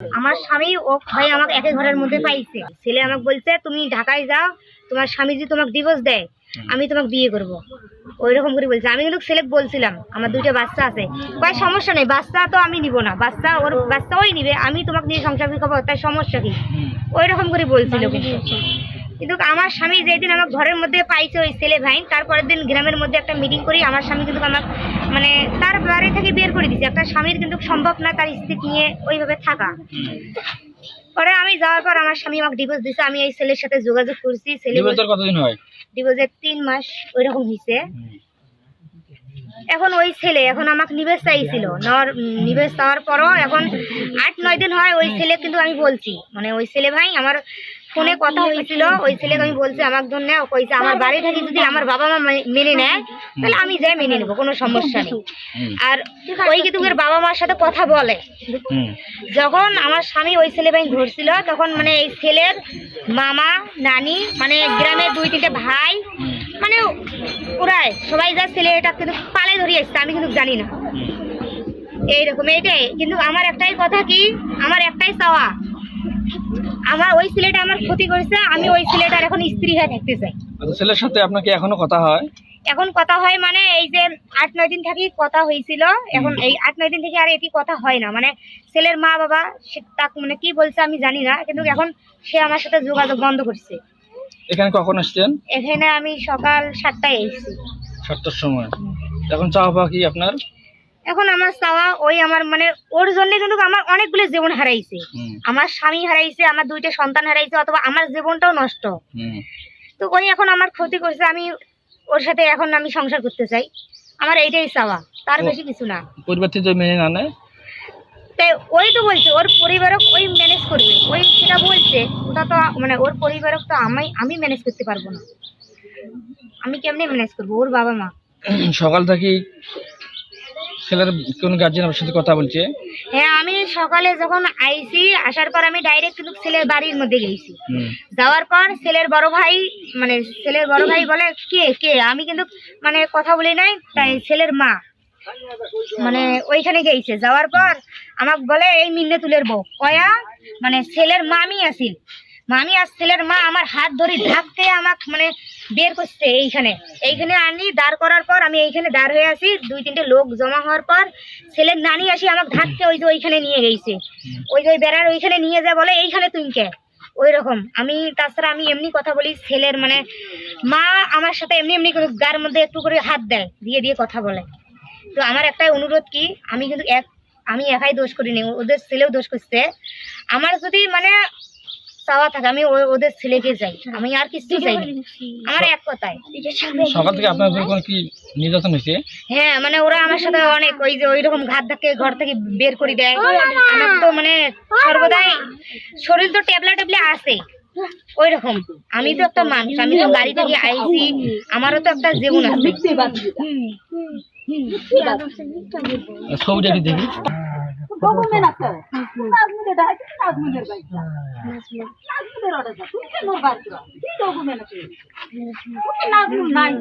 আমার স্বামী ও ভাই আমাকে একই ঘরের মধ্যে পাইছে। ছেলে আমাকে বলছে তুমি ঢাকায় যাও তোমার স্বামী যদি তোমাকে ডিভোর্স দেয় আমি তোমাকে বিয়ে করব। ওই রকম করে বলছে। আমি কিন্তু ছেলে বলছিলাম আমার দুইটা বাচ্চা আছে। কয় সমস্যা নেই বাচ্চা তো আমি নিব না। বাচ্চা ওর বাচ্চা ওই নিবে আমি তোমাকে নিয়ে সংসার করব তাই সমস্যা কি? ওই রকম করে বলছিল কিন্তু। কিন্তু আমার স্বামী যেদিন আমার ঘরের মধ্যে পাইছে ওই ছেলে ভাই তারপরের দিন গ্রামের মধ্যে একটা মিটিং করি আমার স্বামী কিন্তু আমার মানে তার বাড়ি থেকে বের করে দিচ্ছে একটা স্বামীর কিন্তু সম্ভব না তার স্ত্রী নিয়ে ওইভাবে থাকা। পরে আমি যাওয়ার পর আমার স্বামী আমাকে ডিভোর্স দিছে। আমি এই ছেলের সাথে যোগাযোগ করছি। ছেলে কতদিন হয়? ডিভোর্সের তিন মাস ওইরকম হয়েছে এখন ওই ছেলে এখন আমাকে নিবেশ চাইছিল। নেওয়ার নিবেশ চাওয়ার পরও এখন আট নয় দিন হয় ওই ছেলে কিন্তু আমি বলছি। মানে ওই ছেলে ভাই আমার ফোনে কথা হয়েছিল ওই ছেলেকে আমি বলছি আমার জন্য কইছে আমার বাড়ি থেকে যদি আমার বাবা মা মেনে নেয় তাহলে আমি যাই মেনে নেব কোনো সমস্যা নেই। আর ওই কিন্তু বাবা মার সাথে কথা বলে। যখন আমার স্বামী ওই ছেলে ভাই ধরছিল তখন মানে এই ছেলের মামা নানি মানে গ্রামের দুই তিনটে ভাই মানে ওরাই সবাই যা ছেলে এটা কিন্তু পালে ধরিয়ে এসছে আমি কিন্তু জানি না। এইরকম এইটাই। কিন্তু আমার একটাই কথা কি? আমার একটাই চাওয়া আমার ওই ছেলেটা আমার ক্ষতি করেছে আমি ওই ছেলেটার এখন স্ত্রী হয়ে থাকতে চাই। আচ্ছা ছেলের সাথে আপনাকে এখনও কথা হয়? এখন কথা হয় মানে এই যে আট নয় দিন থেকে কথা হয়েছিল এখন এই আট নয় দিন থেকে আর এটি কথা হয় না। মানে ছেলের মা বাবা তাক মানে কি বলছে আমি জানি না কিন্তু এখন সে আমার সাথে যোগাযোগ বন্ধ করছে। এখানে কখন আসছেন? এখানে আমি সকাল সাতটায় এসেছি। সাতটার সময়। এখন চাওয়া পাওয়া কি আপনার? এখন আমার চাওয়া ওই আমার মানে ওর জন্য কিন্তু আমার অনেকগুলো জীবন হারাইছে। আমার স্বামী হারাইছে আমার দুইটা সন্তান হারাইছে অথবা আমার জীবনটাও নষ্ট। তো ওই এখন আমার ক্ষতি করছে আমি ওর সাথে এখন আমি সংসার করতে চাই। আমার এইটাই চাওয়া তার বেশি কিছু না। পরিবার থেকে মেনে না নেয়? তাই ওই তো বলছে ওর পরিবারক ওই ম্যানেজ করবে। ওই সেটা বলছে ওটা তো মানে ওর পরিবারক তো আমি আমি ম্যানেজ করতে পারব না। আমি কেমনে ম্যানেজ করব? ওর বাবা মা। সকাল থেকে ছেলের কোন গার্জেন আপনার সাথে কথা বলছে? হ্যাঁ আমি সকালে যখন আইছি আসার পর আমি ডাইরেক্ট কিন্তু ছেলের বাড়ির মধ্যে গেছি। যাওয়ার পর ছেলের বড় ভাই মানে ছেলের বড় ভাই বলে কে কে? আমি কিন্তু মানে কথা বলি নাই তাই ছেলের মা। মানে ওইখানে গেছে। যাওয়ার পর আমাকে বলে এই মিন্নে তুলের বউ। কয়া মানে ছেলের মামি আসিল মামি আর ছেলের মা আমার হাত ধরে ঢাকতে আমাকে মানে বের করছে এইখানে। এইখানে আনি, দাঁড় করার পর আমি এইখানে দাঁড় হয়ে আছি। দুই তিনটে লোক জমা হওয়ার পর ছেলের নানি আসি, আমাকে ঢাকতে ওই যে ওইখানে নিয়ে গেছে। ওই যে ওই বেড়ার ওইখানে নিয়ে যা বলে, এইখানে তুমি কে? ওই রকম। আমি তাছাড়া আমি এমনি কথা বলি, ছেলের মানে মা আমার সাথে এমনি এমনি গার মধ্যে একটু করে হাত দেয়, দিয়ে দিয়ে কথা বলে। তো আমার একটাই অনুরোধ কি, আমি কিন্তু এক, আমি একাই দোষ করিনি, ওদের ছেলেও দোষ করছে। আমার যদি মানে চাওয়া থাকে আমি ও- ওদের ছেলেকে যাই আমি আর কিছু চাই আমার এক কথায়। সকাল থেকে আপনার উপর কোনো কি? নির্যাতন হয়েছে? হ্যাঁ মানে ওরা আমার সাথে অনেক ওই যে ওই রকম ঘাত ধাক্কে ঘর থেকে বের করে দেয়। আমার তো মানে সর্বদাই শরীর তো টেবলা টেবলা আছে। ওই রকম আমি তো একটা মানুষ আমি তো বাড়ি থেকে আইছি। আমারও তো একটা জীবন আছে। ছবিটা দেখি? নাই